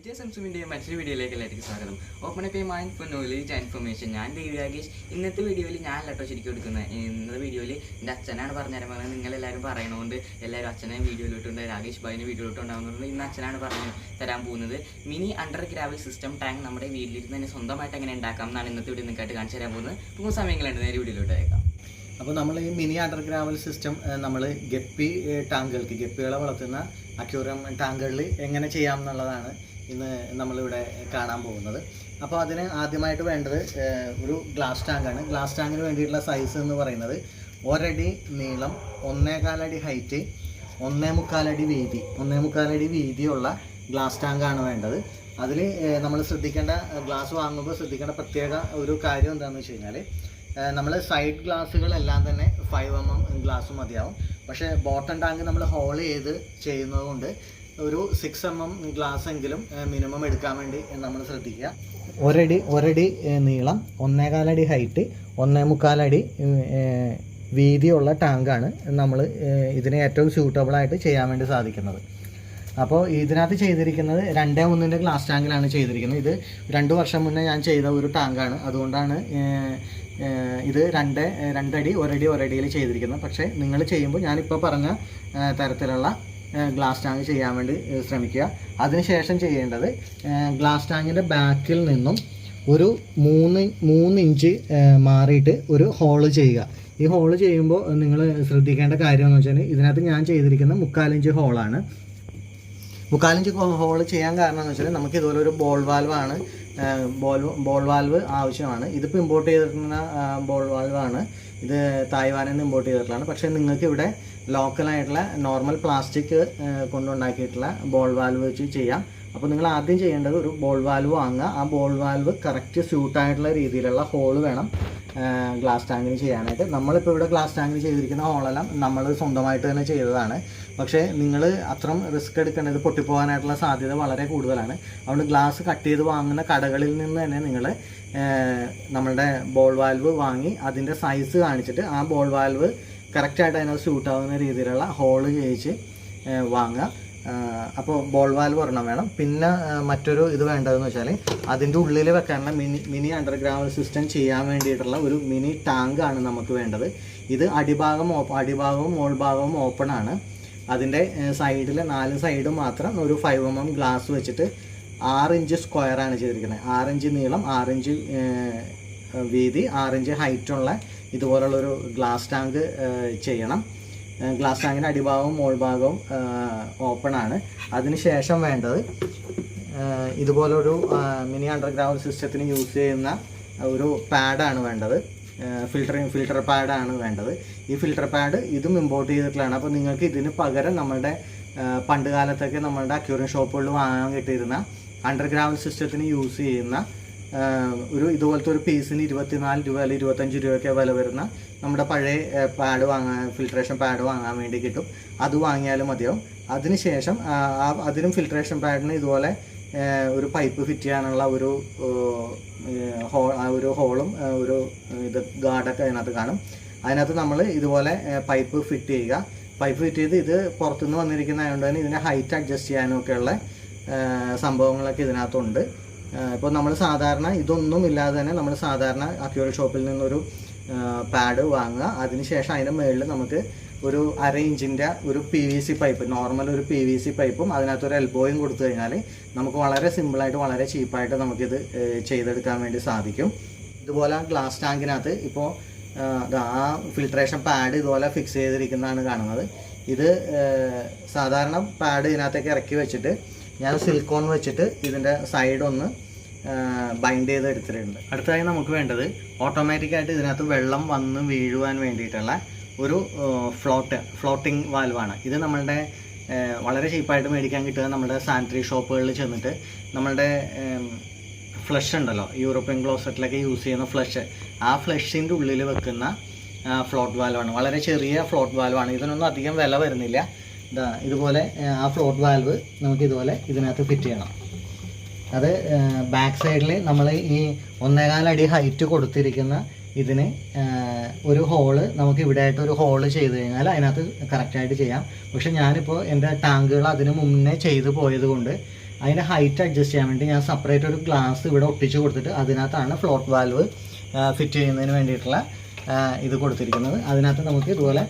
വിജയ സംസുമിന്റെ മറ്റൊരു വീഡിയോയിലേക്ക് എല്ലാവർക്കും സ്വാഗതം. Open pay mind for knowledge and information ഞാൻ ദേവി രാകേഷ്. ഇന്നത്തെ വീഡിയോയിൽ ഞാൻ ലട്ടോ ശരിക്കും എടുക്കുന്നത്. ഇന്നത്തെ വീഡിയോയിൽ എന്റെ അച്ഛനാണ് പറഞ്ഞുതരാൻ പറഞ്ഞത് നിങ്ങളെല്ലാവരും പറയണതുകൊണ്ട് എല്ലാവരും അച്ഛനെ വീഡിയോയിലോട്ടുണ്ട് രാകേഷ് ഭായിനെ വീഡിയോയിലോട്ടുണ്ടാകുന്നത് ഇന്ന് അച്ഛനാണ് പറഞ്ഞു തരാൻ പോകുന്നത്. Mini under gravel system tank നമ്മുടെ വീട്ടിലിരുന്ന് തന്നെ സ്വന്തമായിട്ട് എങ്ങനെ ഉണ്ടാക്കാം എന്നാണ് ഇന്നത്തെ വീഡിയോ നിങ്ങൾക്കായിട്ട് കാണിച്ചു തരാൻ പോകുന്നത്. പോകുന്ന സമയങ്ങളുണ്ട് നേരെ വീഡിയോയിലോട്ട് അയക്കാം അപ്പോൾ നമ്മൾ ഈ മിനി അണ്ടർ ഗ്രാവൽ സിസ്റ്റം നമ്മൾ ഗപ്പി ടാങ്കുകൾക്ക് ഗപ്പികളെ വളർത്തുന്ന അക്യൂറിയം ടാങ്കുകളിൽ എങ്ങനെ ചെയ്യാം എന്നുള്ളതാണ്. ഇന്ന് നമ്മളിവിടെ കാണാൻ പോകുന്നത്. അപ്പോൾ അതിന് ആദ്യമായിട്ട് വേണ്ടത് ഒരു ഗ്ലാസ് ടാങ്കാണ് ഗ്ലാസ് ടാങ്കിന് വേണ്ടിയിട്ടുള്ള സൈസ് എന്ന് പറയുന്നത് ഒരടി നീളം ഒന്നേകാലടി ഹൈറ്റ് ഒന്നേ മുക്കാലടി വീതി. ഒന്നേ മുക്കാലടി വീതിയുള്ള ഗ്ലാസ് ടാങ്കാണ് വേണ്ടത്. അതിൽ നമ്മൾ ശ്രദ്ധിക്കേണ്ട ഗ്ലാസ് വാങ്ങുമ്പോൾ ശ്രദ്ധിക്കേണ്ട പ്രത്യേക ഒരു കാര്യം എന്താണെന്ന് വെച്ച് കഴിഞ്ഞാൽ നമ്മൾ സൈഡ് ഗ്ലാസ്സുകളെല്ലാം തന്നെ ഫൈവ് എം എം ഗ്ലാസ് മതിയാവും. പക്ഷേ ബോട്ടം ടാങ്ക് നമ്മൾ ഹോൾ ചെയ്ത് ചെയ്യുന്നത് കൊണ്ട് ഒരു സിക്സ് എം എം ഗ്ലാസ് എങ്കിലും മിനിമം എടുക്കാൻ വേണ്ടി നമ്മൾ ശ്രദ്ധിക്കുക. ഒരടി ഒരടി നീളം ഒന്നേകാലടി ഹൈറ്റ് ഒന്നേ മുക്കാലടി വീതിയുള്ള ടാങ്കാണ് നമ്മൾ ഇതിന് ഏറ്റവും സ്യൂട്ടബിളായിട്ട് ചെയ്യാൻ വേണ്ടി സാധിക്കുന്നത്. അപ്പോൾ ഇതിനകത്ത് ചെയ്തിരിക്കുന്നത് രണ്ടേ ഒന്നിന്റെ ഗ്ലാസ് ടാങ്കിലാണ് ചെയ്തിരിക്കുന്നത്. ഇത് രണ്ട് വർഷം മുന്നേ ഞാൻ ചെയ്ത ഒരു ടാങ്കാണ് അതുകൊണ്ടാണ് ഇത് രണ്ട് രണ്ടടി ഒരടി ഒരടിയിൽ ചെയ്തിരിക്കുന്നത്. പക്ഷേ നിങ്ങൾ ചെയ്യുമ്പോൾ ഞാനിപ്പോൾ പറഞ്ഞ തരത്തിലുള്ള ഗ്ലാസ് ടാങ്ക് ചെയ്യാൻ വേണ്ടി ശ്രമിക്കുക. അതിനുശേഷം ചെയ്യേണ്ടത് ഗ്ലാസ് ടാങ്കിന്റെ ബാക്കിൽ നിന്നും ഒരു മൂന്ന് മൂന്ന് ഇഞ്ച് മാറിയിട്ട് ഒരു ഹോൾ ചെയ്യുക. ഈ ഹോൾ ചെയ്യുമ്പോൾ നിങ്ങൾ ശ്രദ്ധിക്കേണ്ട കാര്യം എന്ന് വെച്ചാൽ ഇതിനകത്ത് ഞാൻ ചെയ്തിരിക്കുന്ന മുക്കാലിഞ്ച് ഹോളാണ് മുക്കാലിഞ്ച് ഹോൾ ചെയ്യാൻ കാരണം എന്ന് വെച്ചാൽ നമുക്ക് ഇതുപോലെ ഒരു ബോൾ വാൽവാണ് ബോൾ ബോൾ വാൽവ് ആവശ്യമാണ്. ഇതിപ്പോൾ ഇമ്പോർട്ട് ചെയ്തിട്ടുള്ള ബോൾ വാൽവാണ് ഇത് തായ്വാനിൽ നിന്ന് ഇമ്പോർട്ട് ചെയ്തിട്ടുള്ളതാണ്. പക്ഷേ നിങ്ങൾക്ക് ഇവിടെ ലോക്കലായിട്ടുള്ള നോർമൽ പ്ലാസ്റ്റിക് കൊണ്ടുണ്ടാക്കിയിട്ടുള്ള ബോൾ വാൽവ് വെച്ച് ചെയ്യാം. അപ്പോൾ നിങ്ങൾ ആദ്യം ചെയ്യേണ്ടത് ഒരു ബോൾ വാൽവ് വാങ്ങുക. ആ ബോൾ വാൽവ് കറക്റ്റ് സ്യൂട്ടായിട്ടുള്ള രീതിയിലുള്ള ഹോൾ വേണം ഗ്ലാസ് ടാങ്കിന് ചെയ്യാനായിട്ട്. നമ്മളിപ്പോൾ ഇവിടെ ഗ്ലാസ് ടാങ്കിന് ചെയ്തിരിക്കുന്ന ഹോളെല്ലാം നമ്മൾ സ്വന്തമായിട്ട് തന്നെ ചെയ്തതാണ്. പക്ഷേ നിങ്ങൾ അത്രയും റിസ്ക് എടുക്കേണ്ടത് പൊട്ടിപ്പോകാനായിട്ടുള്ള സാധ്യത വളരെ കൂടുതലാണ്. അതുകൊണ്ട് ഗ്ലാസ് കട്ട് ചെയ്ത് വാങ്ങുന്ന കടകളിൽ നിന്ന് തന്നെ നിങ്ങൾ നമ്മളുടെ ബോൾ വാൽവ് വാങ്ങി അതിന്റെ സൈസ് കാണിച്ചിട്ട് ആ ബോൾ വാൽവ് കറക്റ്റായിട്ട് അതിനകത്ത് സ്യൂട്ട് ആവുന്ന രീതിയിലുള്ള ഹോൾ ചെയ്യിച്ച് വാങ്ങുക. അപ്പോൾ ബോൾ വാൽവ് ഒരെണ്ണം വേണം. പിന്നെ മറ്റൊരു ഇത് വേണ്ടതെന്ന് വെച്ചാൽ അതിന്റെ ഉള്ളിൽ വെക്കാനുള്ള മിനി മിനി അണ്ടർഗ്രൗണ്ട് സിസ്റ്റം ചെയ്യാൻ വേണ്ടിയിട്ടുള്ള ഒരു മിനി ടാങ്ക് ആണ് നമുക്ക് വേണ്ടത്. ഇത് അടിഭാഗം ഓപ്പ അടിഭാഗവും മോൾഭാഗവും ഓപ്പൺ ആണ്. അതിന്റെ സൈഡിൽ നാല് സൈഡും മാത്രം ഒരു ഫൈവ് എം എം ഗ്ലാസ് വെച്ചിട്ട് ആറ് ഇഞ്ച് സ്ക്വയർ ആണ് ചെയ്തിരിക്കുന്നത്. ആറ് ഇഞ്ച് നീളം ആറ് ഇഞ്ച് വീതി ആറ് ഇഞ്ച് ഹൈറ്റുള്ള ഇതുപോലുള്ളൊരു ഗ്ലാസ് ടാങ്ക് ചെയ്യണം. ഗ്ലാസ് ടാങ്കിന്റെ അടിഭാഗവും മോൾഭാഗവും ഓപ്പൺ ആണ്. അതിനുശേഷം വേണ്ടത് ഏഹ്, ഇതുപോലൊരു മിനി അണ്ടർഗ്രൗണ്ട് സിസ്റ്റത്തിന് യൂസ് ചെയ്യുന്ന ഒരു പാഡാണ് വേണ്ടത്. ഫിൽറ്ററിങ് ഫിൽറ്റർ പാഡാണ് വേണ്ടത്. ഈ ഫിൽറ്റർ പാഡ് ഇതും ഇമ്പോർട്ട് ചെയ്തിട്ടുള്ളതാണ്. അപ്പോൾ നിങ്ങൾക്ക് ഇതിന് പകരം നമ്മളുടെ ആ, പണ്ട് കാലത്തൊക്കെ നമ്മളുടെ അക്യൂറിയം ഷോപ്പുകളിൽ വാങ്ങാൻ കിട്ടിയിരുന്ന അണ്ടർഗ്രൗണ്ട് സിസ്റ്റത്തിന് യൂസ് ചെയ്യുന്ന ഒരു ഇതുപോലത്തെ ഒരു പീസിന് ഇരുപത്തിനാല് രൂപ അല്ലെങ്കിൽ ഇരുപത്തഞ്ച് രൂപയൊക്കെ വില വരുന്ന നമ്മുടെ പഴയ പാഡ് വാങ്ങാൻ ഫിൽട്രേഷൻ പാഡ് വാങ്ങാൻ വേണ്ടി കിട്ടും. അത് വാങ്ങിയാലും മതിയാവും. അതിനുശേഷം അതിനും ഫിൽട്രേഷൻ പാഡിന് ഇതുപോലെ ഒരു പൈപ്പ് ഫിറ്റ് ചെയ്യാനുള്ള ഒരു ഹോൾ ഒരു ഹോളും ഒരു ഇത് ഗാർഡൊക്കെ അതിനകത്ത് കാണും. അതിനകത്ത് നമ്മൾ ഇതുപോലെ പൈപ്പ് ഫിറ്റ് ചെയ്യുക. പൈപ്പ് ഫിറ്റ് ചെയ്ത് ഇത് പുറത്തുനിന്ന് വന്നിരിക്കുന്ന ആയതുകൊണ്ട് തന്നെ ഇതിനെ ഹൈറ്റ് അഡ്ജസ്റ്റ് ചെയ്യാനും ഒക്കെയുള്ള സംഭവങ്ങളൊക്കെ ഇതിനകത്തുണ്ട്. ഇപ്പോൾ നമ്മൾ സാധാരണ ഇതൊന്നും ഇല്ലാതെ തന്നെ നമ്മൾ സാധാരണ അക്യൂറി ഷോപ്പിൽ നിന്നൊരു പാഡ് വാങ്ങുക. അതിനുശേഷം അതിന്റെ മുകളിൽ നമുക്ക് ഒരു അര ഇഞ്ചിന്റെ ഒരു P V C pipe normal ഒരു പി വി സി പൈപ്പും അതിനകത്ത് ഒരു എൽബോയും കൊടുത്തു കഴിഞ്ഞാൽ നമുക്ക് വളരെ സിമ്പിളായിട്ട് വളരെ ചീപ്പായിട്ട് നമുക്കിത് ചെയ്തെടുക്കാൻ വേണ്ടി സാധിക്കും. ഇതുപോലെ ഗ്ലാസ് ടാങ്കിനകത്ത് ഇപ്പോൾ ആ ഫിൽട്രേഷൻ പാഡ് ഇതുപോലെ ഫിക്സ് ചെയ്തിരിക്കുന്നതാണ് കാണുന്നത്. ഇത് സാധാരണ പാഡ് ഇതിനകത്തേക്ക് ഇറക്കി വെച്ചിട്ട് ഞാൻ സിലിക്കോൺ വെച്ചിട്ട് ഇതിന്റെ സൈഡ് ഒന്ന് ബൈൻഡ് ചെയ്ത് എടുത്തിട്ടുണ്ട്. അടുത്തതായി നമുക്ക് വേണ്ടത് ഓട്ടോമാറ്റിക്കായിട്ട് ഇതിനകത്ത് വെള്ളം വന്ന് വീഴുവാൻ വേണ്ടിയിട്ടുള്ള ഒരു ഫ്ലോട്ട് ഫ്ലോട്ടിംഗ് വാൽവാണ് ഇത് നമ്മളുടെ വളരെ ചീപ്പായിട്ട് മേടിക്കാൻ കിട്ടുക നമ്മുടെ സാനിറ്ററി ഷോപ്പുകളിൽ ചെന്നിട്ട് നമ്മളുടെ ഫ്ലഷ് ഉണ്ടല്ലോ യൂറോപ്യൻ ക്ലോസറ്റിലൊക്കെ യൂസ് ചെയ്യുന്ന ഫ്ലഷ് ആ ഫ്ലഷിന്റെ ഉള്ളിൽ വെക്കുന്ന ഫ്ലോട്ട് വാൽവാണ് വളരെ ചെറിയ ഫ്ലോട്ട് വാൽവാണ് ഇതിനൊന്നും അധികം വില വരുന്നില്ല. ഇതാ ഇതുപോലെ ആ ഫ്ലോട്ട് വാൽവ് നമുക്ക് ഇതുപോലെ ഇതിനകത്ത് ഫിറ്റ് ചെയ്യണം. അത് ബാക്ക് സൈഡിൽ നമ്മൾ ഈ ഒന്നേകാലടി ഹൈറ്റ് കൊടുത്തിരിക്കുന്ന ഇതിന് ഒരു ഹോൾ നമുക്ക് ഇവിടെ ആയിട്ട് ഒരു ഹോൾ ചെയ്ത് കഴിഞ്ഞാൽ അതിനകത്ത് കറക്റ്റായിട്ട് ചെയ്യാം. പക്ഷെ ഞാനിപ്പോൾ എന്റെ ടാങ്കുകൾ അതിന് മുന്നേ ചെയ്ത് പോയത് കൊണ്ട് അതിന്റെ ഹൈറ്റ് അഡ്ജസ്റ്റ് ചെയ്യാൻ വേണ്ടി ഞാൻ സെപ്പറേറ്റ് ഒരു ഗ്ലാസ് ഇവിടെ ഒട്ടിച്ച് കൊടുത്തിട്ട് അതിനകത്താണ് ഫ്ലോട്ട് വാൽവ് ഫിറ്റ് ചെയ്യുന്നതിന് വേണ്ടിയിട്ടുള്ള ഇത് കൊടുത്തിരിക്കുന്നത്. അതിനകത്ത് നമുക്ക് ഇതുപോലെ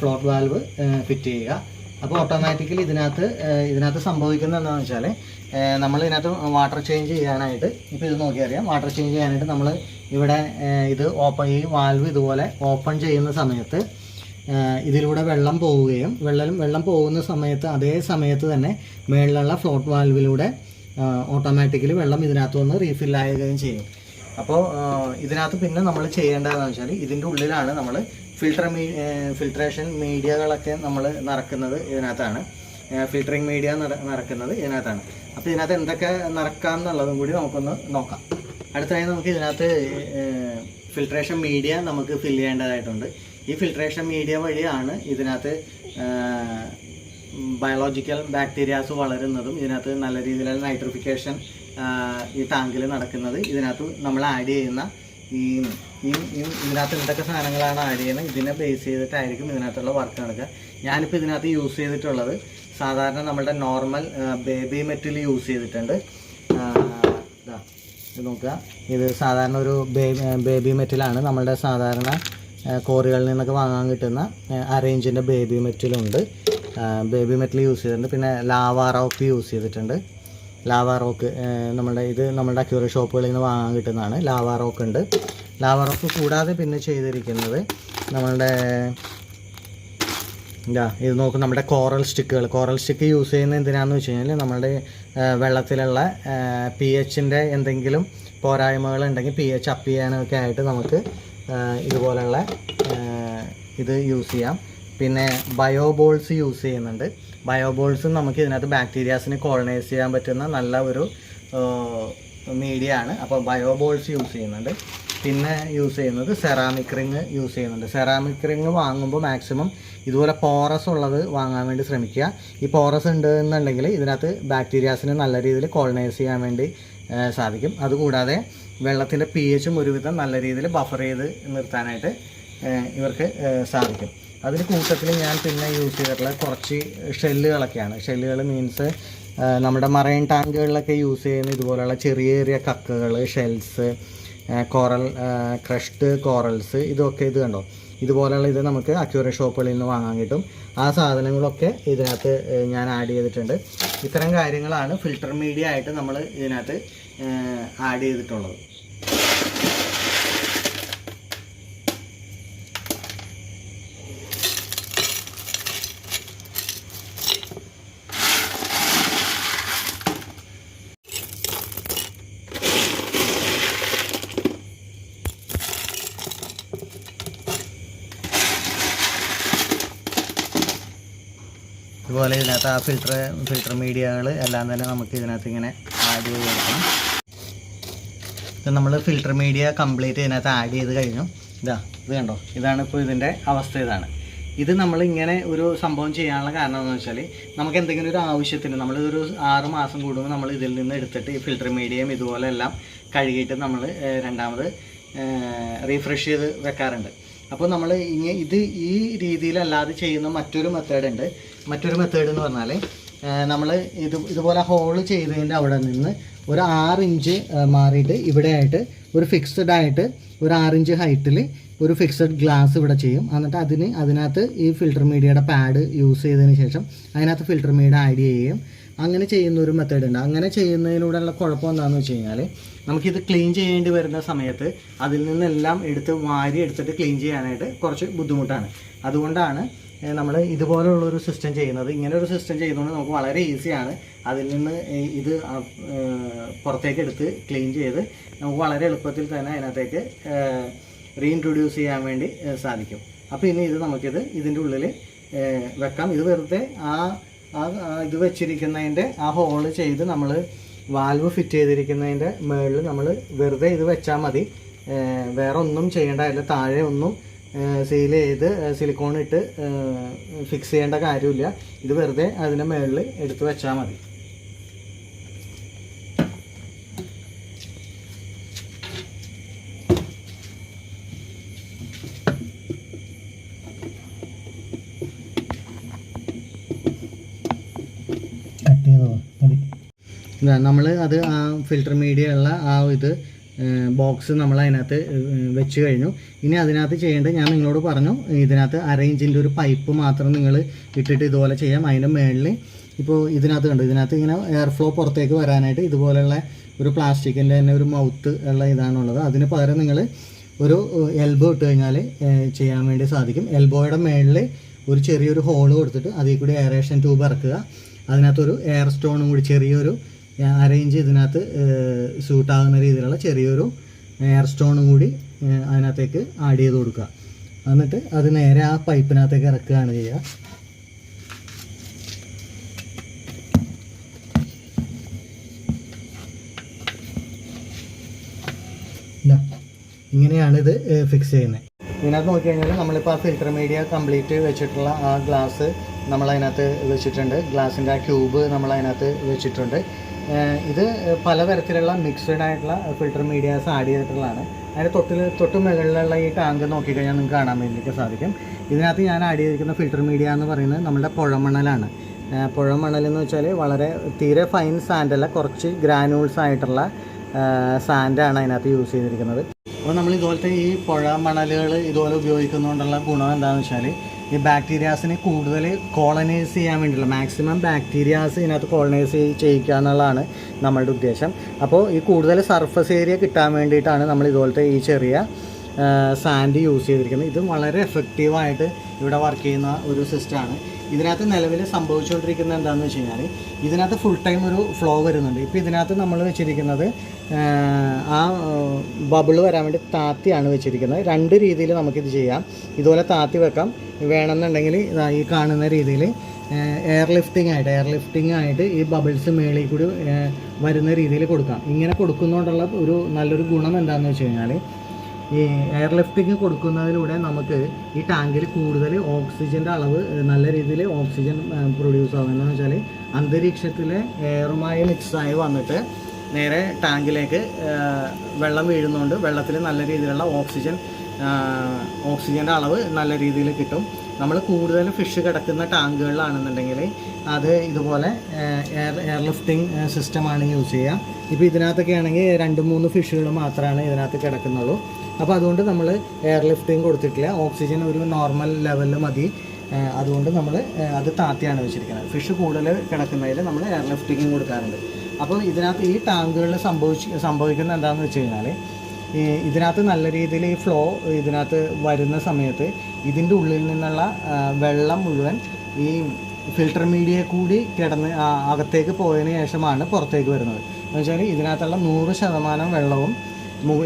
ഫ്ലോട്ട് വാൽവ് ഫിറ്റ് ചെയ്യുക. അപ്പോൾ ഓട്ടോമാറ്റിക്കലി ഇതിനകത്ത് ഇതിനകത്ത് സംഭവിക്കുന്നത് എന്താണെന്ന് വെച്ചാൽ നമ്മൾ ഇതിനകത്ത് വാട്ടർ ചേഞ്ച് ചെയ്യാനായിട്ട് ഇപ്പോൾ ഇത് നോക്കിയറിയാം വാട്ടർ ചേഞ്ച് ചെയ്യാനായിട്ട് നമ്മൾ ഇവിടെ ഇത് ഓപ്പൺ ഈ വാൽവ് ഇതുപോലെ ഓപ്പൺ ചെയ്യുന്ന സമയത്ത് ഇതിലൂടെ വെള്ളം പോവുകയും വെള്ളം വെള്ളം പോകുന്ന സമയത്ത് അതേ സമയത്ത് തന്നെ മേളിലുള്ള ഫ്ലോട്ട് വാൽവിലൂടെ ഓട്ടോമാറ്റിക്കലി വെള്ളം ഇതിനകത്ത് വന്ന് റീഫില്ലാകുകയും ചെയ്യും. അപ്പോൾ ഇതിനകത്ത് പിന്നെ നമ്മൾ ചെയ്യേണ്ടതെന്ന് വെച്ചാൽ ഇതിന്റെ ഉള്ളിലാണ് നമ്മൾ ഫിൽട്ടർ ഫിൽട്രേഷൻ മീഡിയകളൊക്കെ നമ്മൾ നിറക്കുന്നത് ഇതിനകത്താണ്. ഫിൽറ്ററിങ് മീഡിയ നിറക്കുന്നത് ഇതിനകത്താണ്. അപ്പോൾ ഇതിനകത്ത് എന്തൊക്കെ നിറക്കാം എന്നുള്ളതും കൂടി നമുക്കൊന്ന് നോക്കാം. അടുത്തതായി നമുക്ക് ഇതിനകത്ത് ഫിൽട്രേഷൻ മീഡിയ നമുക്ക് ഫില്ല് ചെയ്യേണ്ടതായിട്ടുണ്ട്. ഈ ഫിൽട്രേഷൻ മീഡിയ വഴിയാണ് ഇതിനകത്ത് ബയോളജിക്കൽ ബാക്ടീരിയാസ് വളരുന്നതും ഇതിനകത്ത് നല്ല രീതിയിലുള്ള നൈട്രിഫിക്കേഷൻ ഈ ടാങ്കിൽ നടക്കുന്നത്. ഇതിനകത്ത് നമ്മൾ ആഡ് ചെയ്യുന്ന ഈ ഈ ഇതിനകത്ത് എന്തൊക്കെ സാധനങ്ങളാണ് ആഡ് ചെയ്യുന്നത്? ഇതിനെ ബേസ് ചെയ്തിട്ടായിരിക്കും ഇതിനകത്തുള്ള വർക്ക് നടക്കുക. ഞാനിപ്പോൾ ഇതിനകത്ത് യൂസ് ചെയ്തിട്ടുള്ളത് സാധാരണ നമ്മളുടെ നോർമൽ ബേബി മെറ്റൽ യൂസ് ചെയ്തിട്ടുണ്ട്. നോക്കുക. ഇത് സാധാരണ ഒരു ബേബി ബേബി മെറ്റലാണ് നമ്മളുടെ സാധാരണ കോറികളിൽ നിന്നൊക്കെ വാങ്ങാൻ കിട്ടുന്ന അറേഞ്ചിന്റെ ബേബി മെറ്റലുണ്ട് ബേബി മെറ്റൽ യൂസ് ചെയ്തിട്ടുണ്ട്. പിന്നെ ലാവ റോക്ക് യൂസ് ചെയ്തിട്ടുണ്ട്. ലാവ റോക്ക് നമ്മുടെ ഇത് നമ്മളുടെ അക്യൂറ ഷോപ്പുകളിൽ നിന്ന് വാങ്ങാൻ കിട്ടുന്നതാണ്. ലാവ റോക്ക് ഉണ്ട്. ലാവ റോക്ക് കൂടാതെ പിന്നെ ചെയ്തിരിക്കുന്നത് നമ്മളുടെ ഇതാ ഇത് നോക്കും നമ്മുടെ കോറൽ സ്റ്റിക്കുകൾ. കോറൽ സ്റ്റിക്ക് യൂസ് ചെയ്യുന്നത് എന്തിനാണെന്ന് വെച്ച് കഴിഞ്ഞാൽ നമ്മുടെ വെള്ളത്തിലുള്ള പി എച്ചിന്റെ എന്തെങ്കിലും പോരായ്മകൾ ഉണ്ടെങ്കിൽ പി എച്ച് അപ്പ് ചെയ്യാനൊക്കെ ആയിട്ട് നമുക്ക് ഇതുപോലെയുള്ള ഇത് യൂസ് ചെയ്യാം. പിന്നെ ബയോബോൾസ് യൂസ് ചെയ്യുന്നുണ്ട്. ബയോബോൾസും നമുക്ക് ഇതിനകത്ത് ബാക്ടീരിയാസിനെ കോളനൈസ് ചെയ്യാൻ പറ്റുന്ന നല്ല ഒരു മീഡിയ ആണ്. അപ്പോൾ ബയോബോൾസ് യൂസ് ചെയ്യുന്നുണ്ട്. പിന്നെ യൂസ് ചെയ്യുന്നത് സെറാമിക് റിങ് യൂസ് ചെയ്യുന്നുണ്ട്. സെറാമിക് റിങ് വാങ്ങുമ്പോൾ മാക്സിമം ഇതുപോലെ പോറസ് ഉള്ളത് വാങ്ങാൻ വേണ്ടി ശ്രമിക്കുക. ഈ പോറസ് ഉണ്ട് എന്നുണ്ടെങ്കിൽ ഇതിനകത്ത് ബാക്ടീരിയാസിനെ നല്ല രീതിയിൽ കോളനൈസ് ചെയ്യാൻ വേണ്ടി സാധിക്കും. അതുകൂടാതെ വെള്ളത്തിന്റെ പി എച്ചും ഒരുവിധം നല്ല രീതിയിൽ ബഫർ ചെയ്ത് നിർത്താനായിട്ട് ഇവർക്ക് സാധിക്കും. അതിന് കൂട്ടത്തിൽ ഞാൻ പിന്നെ യൂസ് ചെയ്തിട്ടുള്ള കുറച്ച് ഷെല്ലുകളൊക്കെയാണ്. ഷെല്ലുകൾ മീൻസ് നമ്മുടെ മറൈൻ ടാങ്കുകളിലൊക്കെ യൂസ് ചെയ്യുന്ന ഇതുപോലെയുള്ള ചെറിയ ചെറിയ കക്കകൾ ഷെൽസ് കോറൽ ക്രഷ്ഡ് കോറൽസ് ഇതൊക്കെ ഇത് കണ്ടോ? ഇതുപോലെയുള്ള ഇത് നമുക്ക് അക്യൂറേ ഷോപ്പുകളിൽ നിന്ന് വാങ്ങാൻ കിട്ടും. ആ സാധനങ്ങളൊക്കെ ഇതിനകത്ത് ഞാൻ ആഡ് ചെയ്തിട്ടുണ്ട്. ഇത്തരം കാര്യങ്ങളാണ് ഫിൽട്ടർ മീഡിയ ആയിട്ട് നമ്മൾ ഇതിനകത്ത് ആഡ് ചെയ്തിട്ടുള്ളത് ഇതുപോലെ ഇതിനകത്ത് ആ ഫിൽട്ടർ ഫിൽട്ടർ മീഡിയകൾ എല്ലാം തന്നെ നമുക്ക് ഇതിനകത്ത് ഇങ്ങനെ ആഡ് ചെയ്ത് കൊടുക്കണം. ഇത് നമ്മൾ ഫിൽറ്റർ മീഡിയ കംപ്ലീറ്റ് ഇതിനകത്ത് ആഡ് ചെയ്ത് കഴിഞ്ഞു. ഇതാ ഇത് കണ്ടോ? ഇതാണ് ഇപ്പോൾ ഇതിന്റെ അവസ്ഥ ഇതാണ്. ഇത് നമ്മൾ ഇങ്ങനെ ഒരു സംഭവം ചെയ്യാനുള്ള കാരണം എന്ന് വെച്ചാൽ നമുക്ക് എന്തെങ്കിലും ഒരു ആവശ്യത്തിന് നമ്മൾ നമ്മളിതൊരു ആറ് മാസം കൂടുമ്പോൾ നമ്മൾ ഇതിൽ നിന്ന് എടുത്തിട്ട് ഈ ഫിൽറ്റർ മീഡിയം ഇതുപോലെ എല്ലാം കഴുകിയിട്ട് നമ്മൾ രണ്ടാമത് റീഫ്രഷ് ചെയ്ത് വെക്കാറുണ്ട്. അപ്പോൾ നമ്മൾ ഇനി ഇത് ഈ രീതിയിലല്ലാതെ ചെയ്യുന്ന മറ്റൊരു മെത്തേഡ് ഉണ്ട്. മറ്റൊരു മെത്തേഡ് എന്ന് പറഞ്ഞാൽ നമ്മൾ ഇത് ഇതുപോലെ ഹോൾ ചെയ്തതിന്റെ അവിടെ നിന്ന് ഒരു ആറ് ഇഞ്ച് മാറിയിട്ട് ഇവിടെ ആയിട്ട് ഒരു ഫിക്സഡ് ആയിട്ട് ഒരു ആറിഞ്ച് ഹൈറ്റിൽ ഒരു ഫിക്സഡ് ഗ്ലാസ് ഇവിടെ ചെയ്യും. എന്നിട്ട് അതിന് അതിനകത്ത് ഈ ഫിൽറ്റർ മീഡിയയുടെ പാഡ് യൂസ് ചെയ്തതിന് ശേഷം അതിനകത്ത് ഫിൽറ്റർ മീഡിയ ആഡ് ചെയ്യുകയും അങ്ങനെ ചെയ്യുന്ന ഒരു മെത്തേഡ് ഉണ്ട്. അങ്ങനെ ചെയ്യുന്നതിലൂടെയുള്ള കുഴപ്പം എന്താണെന്ന് വെച്ച് കഴിഞ്ഞാൽ നമുക്കിത് ക്ലീൻ ചെയ്യേണ്ടി വരുന്ന സമയത്ത് അതിൽ നിന്നെല്ലാം എടുത്ത് വാരി എടുത്തിട്ട് ക്ലീൻ ചെയ്യാനായിട്ട് കുറച്ച് ബുദ്ധിമുട്ടാണ്. അതുകൊണ്ടാണ് നമ്മൾ ഇതുപോലുള്ളൊരു സിസ്റ്റം ചെയ്യുന്നത്. ഇങ്ങനെ ഒരു സിസ്റ്റം ചെയ്തുകൊണ്ട് നമുക്ക് വളരെ ഈസിയാണ് അതിൽ നിന്ന് ഇത് പുറത്തേക്ക് എടുത്ത് ക്ലീൻ ചെയ്ത് നമുക്ക് വളരെ എളുപ്പത്തിൽ തന്നെ അതിനകത്തേക്ക് റീഇൻട്രൊഡ്യൂസ് ചെയ്യാൻ വേണ്ടി സാധിക്കും. അപ്പോൾ ഇനി ഇത് നമുക്കിത് ഇതിന്റെ ഉള്ളിൽ വെക്കാം. ഇത് വെറുതെ ആ ആ ഇത് വെച്ചിരിക്കുന്നതിന്റെ ആ ഹോൾ ചെയ്ത് നമ്മൾ വാൽവ് ഫിറ്റ് ചെയ്തിരിക്കുന്നതിന്റെ മുകളിൽ നമ്മൾ വെറുതെ ഇത് വെച്ചാൽ മതി. വേറെ ഒന്നും ചെയ്യേണ്ട അതിൽ താഴെ ഒന്നും സീൽ ചെയ്ത് സിലിക്കോൺ ഇട്ട് ഫിക്സ് ചെയ്യേണ്ട കാര്യമില്ല. ഇത് വെറുതെ അതിന്റെ മുകളിൽ എടുത്ത് വെച്ചാൽ മതി. നമ്മൾ അത് ആ ഫിൽറ്റർ മീഡിയ ഉള്ള ആ ഇത് ബോക്സ് നമ്മൾ അതിനകത്ത് വെച്ച് കഴിഞ്ഞു. ഇനി അതിനകത്ത് ചെയ്യേണ്ടത് ഞാൻ നിങ്ങളോട് പറഞ്ഞു ഇതിനകത്ത് അറേഞ്ചിന്റെ ഒരു പൈപ്പ് മാത്രം നിങ്ങൾ ഇട്ടിട്ട് ഇതുപോലെ ചെയ്യാം. അതിന്റെ മേളിൽ ഇപ്പോൾ ഇതിനകത്ത് കണ്ടു? ഇതിനകത്ത് ഇങ്ങനെ എയർ ഫ്ലോ പുറത്തേക്ക് വരാനായിട്ട് ഇതുപോലെയുള്ള ഒരു പ്ലാസ്റ്റിക്കിന്റെ തന്നെ ഒരു മൗത്ത് ഉള്ള ഇതാണുള്ളത്. അതിന് പകരം നിങ്ങൾ ഒരു എൽബോ ഇട്ട് കഴിഞ്ഞാൽ ചെയ്യാൻ വേണ്ടി സാധിക്കും. എൽബോയുടെ മേളിൽ ഒരു ചെറിയൊരു ഹോൾ കൊടുത്തിട്ട് അതിൽ കൂടി എയറേഷൻ ട്യൂബ് ഇറക്കുക. അതിനകത്തൊരു എയർ സ്റ്റോണും കൂടി ചെറിയൊരു അറേഞ്ച് ഇതിനകത്ത് സൂട്ടാകുന്ന രീതിയിലുള്ള ചെറിയൊരു എയർ സ്റ്റോണും കൂടി അതിനകത്തേക്ക് ആഡ് ചെയ്ത് കൊടുക്കുക. എന്നിട്ട് അത് നേരെ ആ പൈപ്പിനകത്തേക്ക് ഇറക്കുകയാണ് ചെയ്യുക. ഇങ്ങനെയാണ് ഇത് ഫിക്സ് ചെയ്യുന്നത്. ഇതിനകത്ത് നോക്കിക്കഴിഞ്ഞാൽ നമ്മളിപ്പോൾ ആ ഫിൽറ്റർ മീഡിയ കംപ്ലീറ്റ് വെച്ചിട്ടുള്ള ആ ഗ്ലാസ് നമ്മൾ അതിനകത്ത് വെച്ചിട്ടുണ്ട് ഗ്ലാസിന്റെ ആ ക്യൂബ് നമ്മൾ അതിനകത്ത് വെച്ചിട്ടുണ്ട്. ഇത് പലതരത്തിലുള്ള മിക്സഡ് ആയിട്ടുള്ള ഫിൽട്ടർ മീഡിയാസ് ആഡ് ചെയ്തിട്ടുള്ളതാണ്. അതിന്റെ തൊട്ടിൽ തൊട്ട് മുകളിലുള്ള ഈ ടാങ്ക് നോക്കിക്കഴിഞ്ഞാൽ നിങ്ങൾക്ക് കാണാൻ വേണ്ടിയിട്ട് സാധിക്കും. ഇതിനകത്ത് ഞാൻ ആഡ് ചെയ്തിരിക്കുന്ന ഫിൽട്ടർ മീഡിയ എന്ന് പറയുന്നത് നമ്മുടെ പുഴമണലാണ്. പുഴമണൽ എന്ന് വെച്ചാൽ വളരെ തീരെ ഫൈൻ സാൻഡല്ല കുറച്ച് ഗ്രാനൂൾസ് ആയിട്ടുള്ള സാൻഡാണ് അതിനകത്ത് യൂസ് ചെയ്തിരിക്കുന്നത്. അപ്പോൾ നമ്മൾ ഇതുപോലത്തെ ഈ പുഴ മണലുകൾ ഇതുപോലെ ഉപയോഗിക്കുന്നതുകൊണ്ടുള്ള ഗുണം എന്താണെന്ന് വെച്ചാൽ ഈ ബാക്ടീരിയാസിനെ കൂടുതൽ കോളനൈസ് ചെയ്യാൻ വേണ്ടിയുള്ള മാക്സിമം ബാക്ടീരിയാസ് ഇതിനകത്ത് കോളനൈസ് ചെയ്യിക്കുക എന്നുള്ളതാണ് നമ്മളുടെ ഉദ്ദേശം. അപ്പോൾ ഈ കൂടുതൽ സർഫസ് ഏരിയ കിട്ടാൻ വേണ്ടിയിട്ടാണ് നമ്മൾ ഇതുപോലത്തെ ഈ ചെറിയ സാൻഡ് യൂസ് ചെയ്തിരിക്കുന്നത്. ഇത് വളരെ എഫക്റ്റീവായിട്ട് ഇവിടെ വർക്ക് ചെയ്യുന്ന ഒരു സിസ്റ്റമാണ് ഇതിനകത്ത് നിലവിൽ സംഭവിച്ചുകൊണ്ടിരിക്കുന്നത് എന്താണെന്ന് വെച്ച് കഴിഞ്ഞാൽ ഇതിനകത്ത് ഫുൾ ടൈം ഒരു ഫ്ലോ വരുന്നുണ്ട്. ഇപ്പോൾ ഇതിനകത്ത് നമ്മൾ വെച്ചിരിക്കുന്നത് ആ ബബിൾ വരാൻ വേണ്ടി താത്തിയാണ് വെച്ചിരിക്കുന്നത്. രണ്ട് രീതിയിൽ നമുക്കിത് ചെയ്യാം. ഇതുപോലെ താത്തി വെക്കാം. വേണമെന്നുണ്ടെങ്കിൽ ഈ കാണുന്ന രീതിയിൽ എയർ ലിഫ്റ്റിംഗ് ആയിട്ട് എയർ ലിഫ്റ്റിംഗ് ആയിട്ട് ഈ ബബിൾസ് മേളിൽ കൂടി വരുന്ന രീതിയിൽ കൊടുക്കാം. ഇങ്ങനെ കൊടുക്കുന്നതുകൊണ്ടുള്ള ഒരു നല്ലൊരു ഗുണം എന്താണെന്ന് വെച്ച് കഴിഞ്ഞാൽ ഈ എയർ ലിഫ്റ്റിങ് കൊടുക്കുന്നതിലൂടെ നമുക്ക് ഈ ടാങ്കിൽ കൂടുതൽ ഓക്സിജന്റെ അളവ് നല്ല രീതിയിൽ ഓക്സിജൻ പ്രൊഡ്യൂസ് ആകും എന്താണെന്ന് വെച്ചാൽ അന്തരീക്ഷത്തിലെ എയറുമായി മിക്സായി വന്നിട്ട് നേരെ ടാങ്കിലേക്ക് വെള്ളം വീഴുന്നുണ്ട് വെള്ളത്തിൽ നല്ല രീതിയിലുള്ള ഓക്സിജൻ ഓക്സിജന്റെ അളവ് നല്ല രീതിയിൽ കിട്ടും. നമ്മൾ കൂടുതൽ ഫിഷ് കിടക്കുന്ന ടാങ്കുകളിലാണെന്നുണ്ടെങ്കിൽ അത് ഇതുപോലെ എയർ എയർ ലിഫ്റ്റിംഗ് സിസ്റ്റമാണ് യൂസ് ചെയ്യുക. ഇപ്പോൾ ഇതിനകത്തൊക്കെ ആണെങ്കിൽ രണ്ട് മൂന്ന് ഫിഷുകൾ മാത്രമാണ് ഇതിനകത്ത് കിടക്കുന്നുള്ളൂ. അപ്പോൾ അതുകൊണ്ട് നമ്മൾ എയർ ലിഫ്റ്റിങ് കൊടുത്തിട്ടില്ല. ഓക്സിജൻ ഒരു നോർമൽ ലെവലിൽ മതി. അതുകൊണ്ട് നമ്മൾ അത് താത്തിയാണ് വെച്ചിരിക്കുന്നത്. ഫിഷ് കൂടുതൽ കിടക്കുന്നതിൽ നമ്മൾ എയർ ലിഫ്റ്റിംഗ് കൊടുക്കാറുണ്ട്. അപ്പോൾ ഇതിനകത്ത് ഈ ടാങ്കുകളിൽ സംഭവിച്ച് സംഭവിക്കുന്നത് എന്താണെന്ന് വെച്ച് കഴിഞ്ഞാൽ ഇതിനകത്ത് നല്ല രീതിയിൽ ഈ ഫ്ലോ ഇതിനകത്ത് വരുന്ന സമയത്ത് ഇതിന്റെ ഉള്ളിൽ നിന്നുള്ള വെള്ളം മുഴുവൻ ഈ ഫിൽട്ടർ മീഡിയ കൂടി കിടന്ന് അകത്തേക്ക് പോയതിന് ശേഷമാണ് പുറത്തേക്ക് വരുന്നത്. എന്ന് വെച്ചാൽ ഇതിനകത്തുള്ള നൂറ് ശതമാനം വെള്ളവും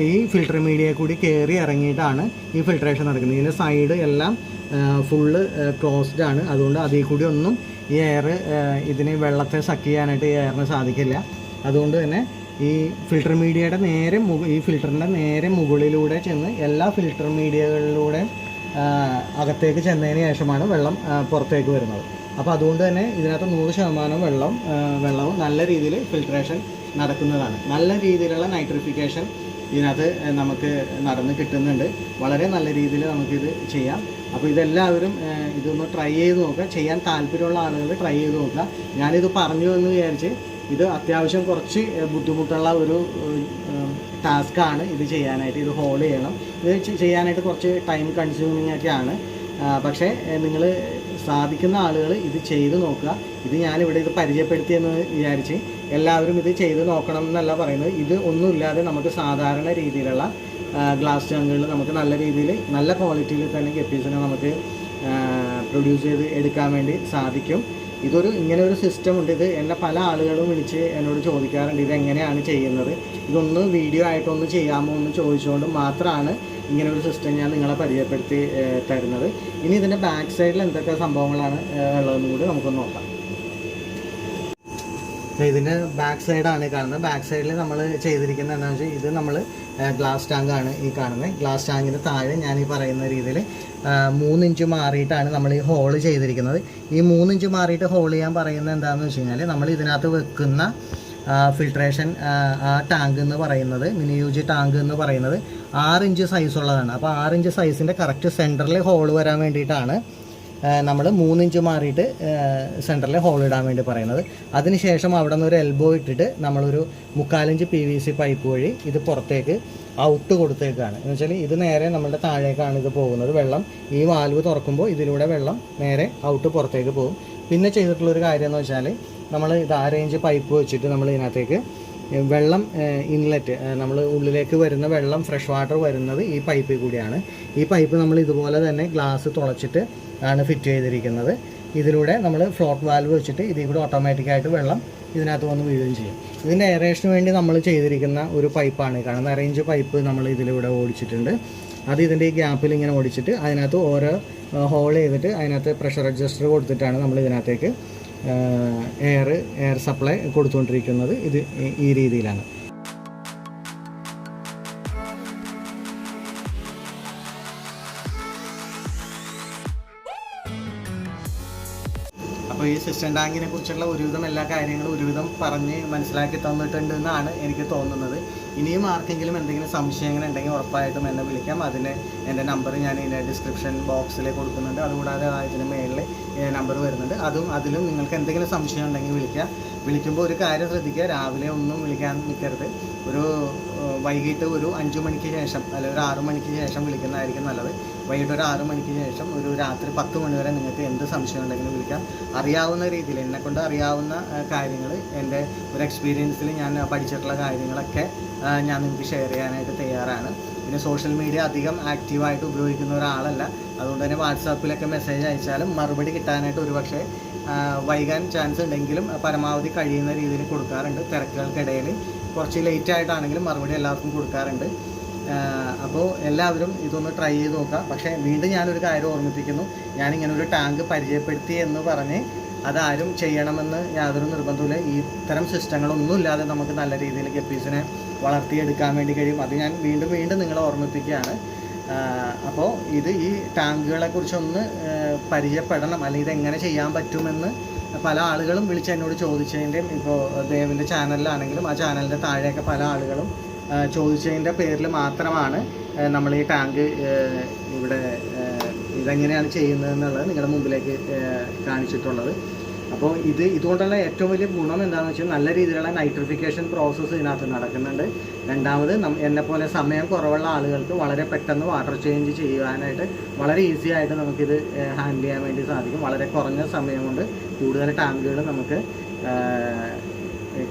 ഈ ഫിൽട്ടർ മീഡിയ കൂടി കയറി ഇറങ്ങിയിട്ടാണ് ഈ ഫിൽട്രേഷൻ നടക്കുന്നത്. ഇതിന്റെ സൈഡ് എല്ലാം ഫുള്ള് ക്ലോസ്ഡ് ആണ്. അതുകൊണ്ട് അതിൽ കൂടി ഒന്നും ഈ എയർ ഇതിന് വെള്ളത്തെ സക്ക് ചെയ്യാനായിട്ട് ഈ എയറിന് സാധിക്കില്ല. അതുകൊണ്ട് തന്നെ ഈ ഫിൽട്ടർ മീഡിയയുടെ നേരെ ഈ ഫിൽറ്ററിന്റെ നേരെ മുകളിലൂടെ ചെന്ന് എല്ലാ ഫിൽട്ടർ മീഡിയകളിലൂടെ അകത്തേക്ക് ചെന്നതിന് ശേഷമാണ് വെള്ളം പുറത്തേക്ക് വരുന്നത്. അപ്പോൾ അതുകൊണ്ട് തന്നെ ഇതിനകത്ത് നൂറ് ശതമാനം വെള്ളം വെള്ളവും നല്ല രീതിയിൽ ഫിൽട്രേഷൻ നടക്കുന്നതാണ്. നല്ല രീതിയിലുള്ള നൈട്രിഫിക്കേഷൻ ഇതിനകത്ത് നമുക്ക് നടന്ന് കിട്ടുന്നുണ്ട്. വളരെ നല്ല രീതിയിൽ നമുക്കിത് ചെയ്യാം. അപ്പോൾ ഇതെല്ലാവരും ഇതൊന്ന് ട്രൈ ചെയ്ത് നോക്കുക. ചെയ്യാൻ താല്പര്യമുള്ള ആളുകൾ ട്രൈ ചെയ്ത് നോക്കുക. ഞാനിത് പറഞ്ഞു എന്ന് വിചാരിച്ച് ഇത് അത്യാവശ്യം കുറച്ച് ബുദ്ധിമുട്ടുള്ള ഒരു ടാസ്ക്കാണ് ഇത് ചെയ്യാനായിട്ട്. ഇത് ഹോൾഡ് ചെയ്യണം. ഇത് ചെയ്യാനായിട്ട് കുറച്ച് ടൈം കൺസ്യൂമിങ് ഒക്കെയാണ് പക്ഷേ നിങ്ങൾ സാധിക്കുന്ന ആളുകൾ ഇത് ചെയ്ത് നോക്കുക. ഇത് ഞാനിവിടെ ഇത് പരിചയപ്പെടുത്തിയെന്ന് വിചാരിച്ച് എല്ലാവരും ഇത് ചെയ്ത് നോക്കണം എന്നല്ല പറയുന്നത്. ഇത് ഒന്നുമില്ലാതെ നമുക്ക് സാധാരണ രീതിയിലുള്ള ഗ്ലാസ് ടാങ്കുകളിൽ നമുക്ക് നല്ല രീതിയിൽ നല്ല ക്വാളിറ്റിയിൽ തന്നെ ഗപ്പീസിനെ നമുക്ക് പ്രൊഡ്യൂസ് ചെയ്ത് എടുക്കാൻ വേണ്ടി സാധിക്കും. ഇതൊരു ഇങ്ങനെ ഒരു സിസ്റ്റം ഉണ്ട്. ഇത് എന്നെ പല ആളുകളും വിളിച്ച് എന്നോട് ചോദിക്കാറുണ്ട്. ഇത് എങ്ങനെയാണ് ചെയ്യുന്നത്? ഇതൊന്ന് വീഡിയോ ആയിട്ടൊന്ന് ചെയ്യാമോ എന്ന് ചോദിച്ചുകൊണ്ട് മാത്രമാണ് ഇങ്ങനെ ഒരു സിസ്റ്റം ഞാൻ നിങ്ങളെ പരിചയപ്പെടുത്തി തരുന്നത്. ഇനി ഇതിന്റെ ബാക്ക് സൈഡിൽ എന്തൊക്കെ സംഭവങ്ങളാണ് ഉള്ളതെന്ന് കൂടി നമുക്കൊന്ന് നോക്കാം. ഇതിന്റെ ബാക്ക് സൈഡാണ് കാണുന്നത്. ബാക്ക് സൈഡിൽ നമ്മൾ ചെയ്തിരിക്കുന്നത് എന്താണെന്ന് വെച്ചാൽ ഇത് നമ്മൾ ഗ്ലാസ് ടാങ്ക് ആണ് ഈ കാണുന്നത്. ഗ്ലാസ് ടാങ്കിന് താഴെ ഞാൻ ഈ പറയുന്ന രീതിയിൽ മൂന്നിഞ്ച് മാറിയിട്ടാണ് നമ്മൾ ഈ ഹോൾ ചെയ്തിരിക്കുന്നത്. ഈ മൂന്നിഞ്ച് മാറിയിട്ട് ഹോൾ ചെയ്യാൻ പറയുന്നത് എന്താണെന്ന് വെച്ച് കഴിഞ്ഞാൽ നമ്മൾ ഇതിനകത്ത് വെക്കുന്ന ഫിൽട്രേഷൻ ആ ടാങ്ക് എന്ന് പറയുന്നത് മിനി യു ജി ടാങ്ക് എന്ന് പറയുന്നത് ആറ് ഇഞ്ച് സൈസ് ഉള്ളതാണ്. അപ്പോൾ ആറ് ഇഞ്ച് സൈസിന്റെ കറക്റ്റ് സെന്ററിൽ ഹോൾ വരാൻ വേണ്ടിയിട്ടാണ് നമ്മൾ മൂന്നിഞ്ച് മാറിയിട്ട് സെന്ററിൽ ഹോൾ ഇടാൻ വേണ്ടി പറയുന്നത്. അതിനുശേഷം അവിടെ നിന്ന് ഒരു എൽബോ ഇട്ടിട്ട് നമ്മളൊരു മുക്കാലിഞ്ച് പി വി സി പൈപ്പ് വഴി ഇത് പുറത്തേക്ക് ഔട്ട് കൊടുത്തേക്കാണ്. എന്ന് വെച്ചാൽ ഇത് നേരെ നമ്മുടെ താഴേക്കാണ് ഇത് പോകുന്നത്. വെള്ളം ഈ വാൽവ് തുറക്കുമ്പോൾ ഇതിലൂടെ വെള്ളം നേരെ ഔട്ട് പുറത്തേക്ക് പോകും. പിന്നെ ചെയ്തിട്ടുള്ളൊരു കാര്യം എന്ന് വെച്ചാൽ നമ്മൾ ഇത് ആറ് ഇഞ്ച് പൈപ്പ് വെച്ചിട്ട് നമ്മൾ ഇതിനകത്തേക്ക് വെള്ളം ഇൻലെറ്റ് നമ്മൾ ഉള്ളിലേക്ക് വരുന്ന വെള്ളം ഫ്രഷ് വാട്ടർ വരുന്നത് ഈ പൈപ്പിൽ കൂടിയാണ്. ഈ പൈപ്പ് നമ്മൾ ഇതുപോലെ തന്നെ ഗ്ലാസ് തുളച്ചിട്ട് ആണ് ഫിറ്റ് ചെയ്തിരിക്കുന്നത്. ഇതിലൂടെ നമ്മൾ ഫ്ലോട്ട് വാൽവ് വെച്ചിട്ട് ഇതിൽ കൂടെ ഓട്ടോമാറ്റിക്കായിട്ട് വെള്ളം ഇതിനകത്ത് വന്ന് വീഴുകയും ചെയ്യും. ഇതിന്റെ എയറേഷന് വേണ്ടി നമ്മൾ ചെയ്തിരിക്കുന്ന ഒരു പൈപ്പാണ് കാരണം അറേഞ്ച് പൈപ്പ് നമ്മൾ ഇതിലൂടെ ഓടിച്ചിട്ടുണ്ട്. അത് ഇതിന്റെ ഈ ഗ്യാപ്പിൽ ഇങ്ങനെ ഓടിച്ചിട്ട് അതിനകത്ത് ഓരോ ഹോൾ ചെയ്തിട്ട് അതിനകത്ത് പ്രഷർ അഡ്ജസ്റ്റർ കൊടുത്തിട്ടാണ് നമ്മൾ ഇതിനകത്തേക്ക് എയർ എയർ സപ്ലൈ കൊടുത്തുകൊണ്ടിരിക്കുന്നത് ഇത് ഈ- രീതിയിലാണ്. അപ്പോൾ ഈ സിസ്റ്റം ടാങ്കിനെ കുറിച്ചുള്ള ഒരുവിധം എല്ലാ കാര്യങ്ങളും ഒരുവിധം പറഞ്ഞ് മനസ്സിലാക്കി തന്നിട്ടുണ്ട് എന്നാണ് എനിക്ക് തോന്നുന്നത്. ഇനിയും ആർക്കെങ്കിലും എന്തെങ്കിലും സംശയങ്ങൾ ഉണ്ടെങ്കിൽ ഉറപ്പായിട്ടും എന്നെ വിളിക്കാം. അതിന് എന്റെ നമ്പർ ഞാൻ ഇതിന്റെ ഡിസ്ക്രിപ്ഷൻ ബോക്സിൽ കൊടുക്കുന്നുണ്ട്. അതുകൂടാതെ ഇതിന് മേളിൽ നമ്പർ വരുന്നുണ്ട്. അതും അതിലും നിങ്ങൾക്ക് എന്തെങ്കിലും സംശയം ഉണ്ടെങ്കിൽ വിളിക്കുക വിളിക്കുമ്പോൾ ഒരു കാര്യം ശ്രദ്ധിക്കുക. രാവിലെ ഒന്നും വിളിക്കാൻ നിൽക്കരുത്. ഒരു വൈകിട്ട് ഒരു അഞ്ച് മണിക്ക് ശേഷം അല്ലെങ്കിൽ ഒരു ആറ് മണിക്ക് ശേഷം വിളിക്കുന്നതായിരിക്കും നല്ലത്. വൈകിട്ട് ഒരു ആറ് മണിക്ക് ശേഷം ഒരു രാത്രി പത്ത് മണി വരെ നിങ്ങൾക്ക് എന്ത് സംശയം ഉണ്ടെങ്കിലും വിളിക്കാം. അറിയാവുന്ന രീതിയിൽ എന്നെക്കൊണ്ട് അറിയാവുന്ന കാര്യങ്ങൾ എന്റെ ഒരു എക്സ്പീരിയൻസിൽ ഞാൻ പഠിച്ചിട്ടുള്ള കാര്യങ്ങളൊക്കെ ഞാൻ നിങ്ങൾക്ക് ഷെയർ ചെയ്യാനായിട്ട് തയ്യാറാണ്. പിന്നെ സോഷ്യൽ മീഡിയ അധികം ആക്റ്റീവായിട്ട് ഉപയോഗിക്കുന്ന ഒരാളല്ല. അതുകൊണ്ട് തന്നെ വാട്സാപ്പിലൊക്കെ മെസ്സേജ് അയച്ചാലും മറുപടി കിട്ടാനായിട്ട് ഒരുപക്ഷെ വൈകാൻ ചാൻസ് ഉണ്ടെങ്കിലും പരമാവധി കഴിയുന്ന രീതിയിൽ കൊടുക്കാറുണ്ട്. തിരക്കുകൾക്കിടയിൽ കുറച്ച് ലേറ്റ് ആയിട്ടാണെങ്കിലും മറുപടി എല്ലാവർക്കും കൊടുക്കാറുണ്ട്. അപ്പോൾ എല്ലാവരും ഇതൊന്ന് ട്രൈ ചെയ്ത് നോക്കുക. പക്ഷേ വീണ്ടും ഞാനൊരു കാര്യം ഓർമ്മിപ്പിക്കുന്നു. ഞാനിങ്ങനെ ഒരു ടാങ്ക് പരിചയപ്പെടുത്തി എന്ന് പറഞ്ഞ് അതാരും ചെയ്യണമെന്ന് യാതൊരു നിർബന്ധമില്ല ഈ ഇത്തരം സിസ്റ്റങ്ങളൊന്നും ഇല്ലാതെ നമുക്ക് നല്ല രീതിയിൽ ഗപ്പീസിനെ വളർത്തിയെടുക്കാൻ വേണ്ടി കഴിയും. അത് ഞാൻ വീണ്ടും വീണ്ടും നിങ്ങളെ ഓർമ്മിപ്പിക്കുകയാണ്. അപ്പോൾ ഇത് ഈ ടാങ്കുകളെ കുറിച്ചൊന്ന് പരിചയപ്പെടണം. അല്ലെങ്കിൽ ഇതെങ്ങനെ ചെയ്യാൻ പറ്റുമെന്ന് പല ആളുകളും വിളിച്ച് എന്നോട് ചോദിച്ചതിന്റെയും ഇപ്പോൾ ദേവിന്റെ ചാനലിലാണെങ്കിലും ആ ചാനലിന്റെ താഴെയൊക്കെ പല ആളുകളും ചോദിച്ചതിന്റെ പേരിൽ മാത്രമാണ് നമ്മൾ ഈ ടാങ്ക് ഇവിടെ ഇതെങ്ങനെയാണ് ചെയ്യുന്നത് എന്നുള്ളത് നിങ്ങളുടെ മുമ്പിലേക്ക് കാണിച്ചിട്ടുള്ളത്. അപ്പോൾ ഇത് ഇതുകൊണ്ടുള്ള ഏറ്റവും വലിയ ഗുണം എന്താണെന്ന് വെച്ചാൽ നല്ല രീതിയിലുള്ള നൈട്രിഫിക്കേഷൻ പ്രോസസ്സ് ഇതിനകത്ത് നടക്കുന്നുണ്ട്. രണ്ടാമത് എന്നെപ്പോലെ സമയം കുറവുള്ള ആളുകൾക്ക് വളരെ പെട്ടെന്ന് വാട്ടർ ചേഞ്ച് ചെയ്യുവാനായിട്ട് വളരെ ഈസി ആയിട്ട് നമുക്കിത് ഹാൻഡിൽ ചെയ്യാൻ വേണ്ടി സാധിക്കും. വളരെ കുറഞ്ഞ സമയം കൊണ്ട് കൂടുതൽ ടാങ്കുകൾ നമുക്ക്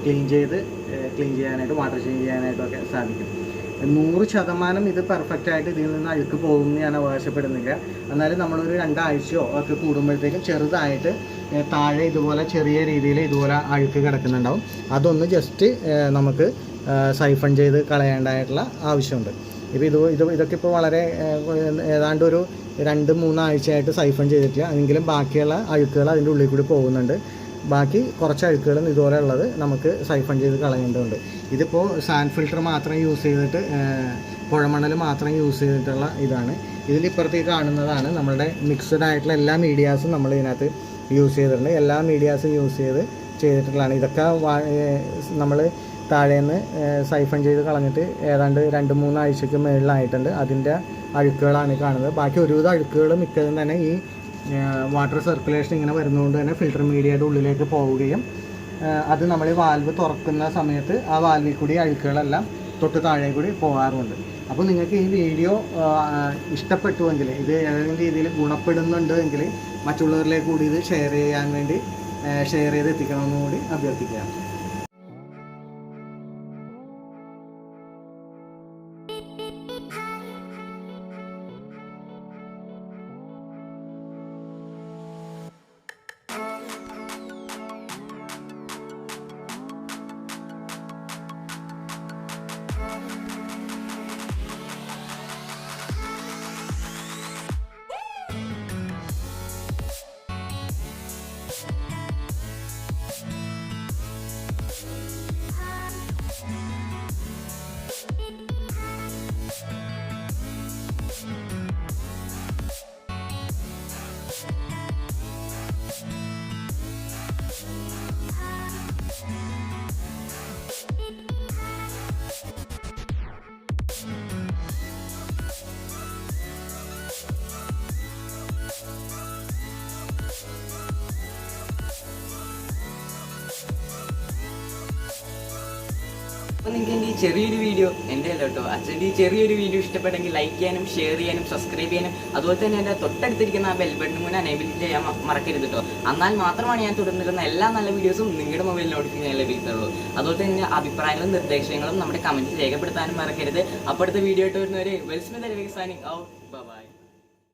ക്ലീൻ ചെയ്ത് ക്ലീൻ ചെയ്യാനായിട്ട് വാട്ടർ ചേഞ്ച് ചെയ്യാനായിട്ടൊക്കെ സാധിക്കും. നൂറ് ശതമാനം ഇത് പെർഫെക്റ്റ് ആയിട്ട് ഇതിൽ നിന്ന് അഴുക്ക് പോകുമെന്ന് ഞാൻ അവകാശപ്പെടുന്നില്ല. എന്നാലും നമ്മളൊരു രണ്ടാഴ്ചയോ ഒക്കെ കൂടുമ്പോഴത്തേക്കും ചെറുതായിട്ട് താഴെ ഇതുപോലെ ചെറിയ രീതിയിൽ ഇതുപോലെ അഴുക്ക് കിടക്കുന്നുണ്ടാവും. അതൊന്ന് ജസ്റ്റ് നമുക്ക് സൈഫൺ ചെയ്ത് കളയേണ്ടതായിട്ടുള്ള ആവശ്യമുണ്ട്. ഇപ്പോൾ ഇത് ഇത് ഇതൊക്കെ ഇപ്പോൾ വളരെ ഏതാണ്ട് ഒരു രണ്ട് മൂന്നാഴ്ചയായിട്ട് സൈഫൺ ചെയ്തിട്ടില്ല. എങ്കിലും ബാക്കിയുള്ള അഴുക്കുകൾ അതിന്റെ ഉള്ളിൽ കൂടി പോകുന്നുണ്ട്. ബാക്കി കുറച്ച് അഴുക്കുകളും ഇതുപോലെ ഉള്ളത് നമുക്ക് സൈഫൺ ചെയ്ത് കളയേണ്ടതുണ്ട്. ഇതിപ്പോൾ സാൻഡ് ഫിൽറ്റർ മാത്രം യൂസ് ചെയ്തിട്ട് പുഴമണൽ മാത്രം യൂസ് ചെയ്തിട്ടുള്ള ഇതാണ്. ഇതിന്റെ ഇപ്പുറത്തേക്ക് കാണുന്നതാണ് നമ്മുടെ മിക്സഡ് ആയിട്ടുള്ള എല്ലാ മീഡിയാസും നമ്മൾ ഇതിനകത്ത് യൂസ് ചെയ്തിട്ടുണ്ട്. എല്ലാ മീഡിയാസും യൂസ് ചെയ്ത് ചെയ്തിട്ടുള്ളതാണ്. ഇതൊക്കെ നമ്മൾ താഴേന്ന് സൈഫൺ ചെയ്ത് കളഞ്ഞിട്ട് ഏതാണ്ട് രണ്ട് മൂന്നാഴ്ചയ്ക്ക് മുകളിലായിട്ടുണ്ട് അതിന്റെ അഴുക്കുകളാണ് കാണുന്നത്. ബാക്കി ഒരുവിധ അഴുക്കുകൾ മിക്കതും തന്നെ ഈ വാട്ടർ സർക്കുലേഷൻ ഇങ്ങനെ വരുന്നതുകൊണ്ട് തന്നെ ഫിൽട്ടർ മീഡിയയുടെ ഉള്ളിലേക്ക് പോവുകയും അത് നമ്മൾ വാൽവ് തുറക്കുന്ന സമയത്ത് ആ വാൽവിൽ കൂടി അഴുക്കുകളെല്ലാം തൊട്ട് താഴെ കൂടി പോകാറുണ്ട്. അപ്പോൾ നിങ്ങൾക്ക് ഈ വീഡിയോ ഇഷ്ടപ്പെട്ടുവെങ്കിൽ ഇത് ഏതെങ്കിലും രീതിയിൽ ഗുണപ്പെടുന്നുണ്ട് എങ്കിൽ മറ്റുള്ളവരിലേക്ക് കൂടി ഇത് ഷെയർ ചെയ്യാൻ വേണ്ടി ഷെയർ ചെയ്ത് എത്തിക്കണമെന്ന് കൂടി അഭ്യർത്ഥിക്കുകയാണ്. അപ്പോൾ നിങ്ങൾക്ക് എന്റെ ഈ ചെറിയൊരു വീഡിയോ എന്റെ അല്ല കേട്ടോ അച്ഛന്റെ ഈ ചെറിയൊരു വീഡിയോ ഇഷ്ടപ്പെട്ടെങ്കിൽ ലൈക്ക് ചെയ്യാനും ഷെയർ ചെയ്യാനും സബ്സ്ക്രൈബ് ചെയ്യാനും അതുപോലെ തന്നെ എന്റെ തൊട്ടടുത്തിരിക്കുന്ന ആ ബെൽ കൂടെ അനേബിൾ ചെയ്യാൻ മറക്കരുത് കേട്ടോ. എന്നാൽ മാത്രമാണ് ഞാൻ തുടർന്നിരുന്ന എല്ലാ നല്ല വീഡിയോസും നിങ്ങളുടെ മൊബൈൽ നോട്ടിഫിക്കേഷൻ ലഭിക്കുന്നുള്ളൂ അതുപോലെ തന്നെ അഭിപ്രായങ്ങളും നിർദ്ദേശങ്ങളും നമ്മുടെ കമന്റ് രേഖപ്പെടുത്താനും മറക്കരുത്. അപ്പോഴത്തെ വീഡിയോ ആയിട്ട് വരുന്നവരെ വെൽസ്മിത് സാനിങ് ഔട്ട്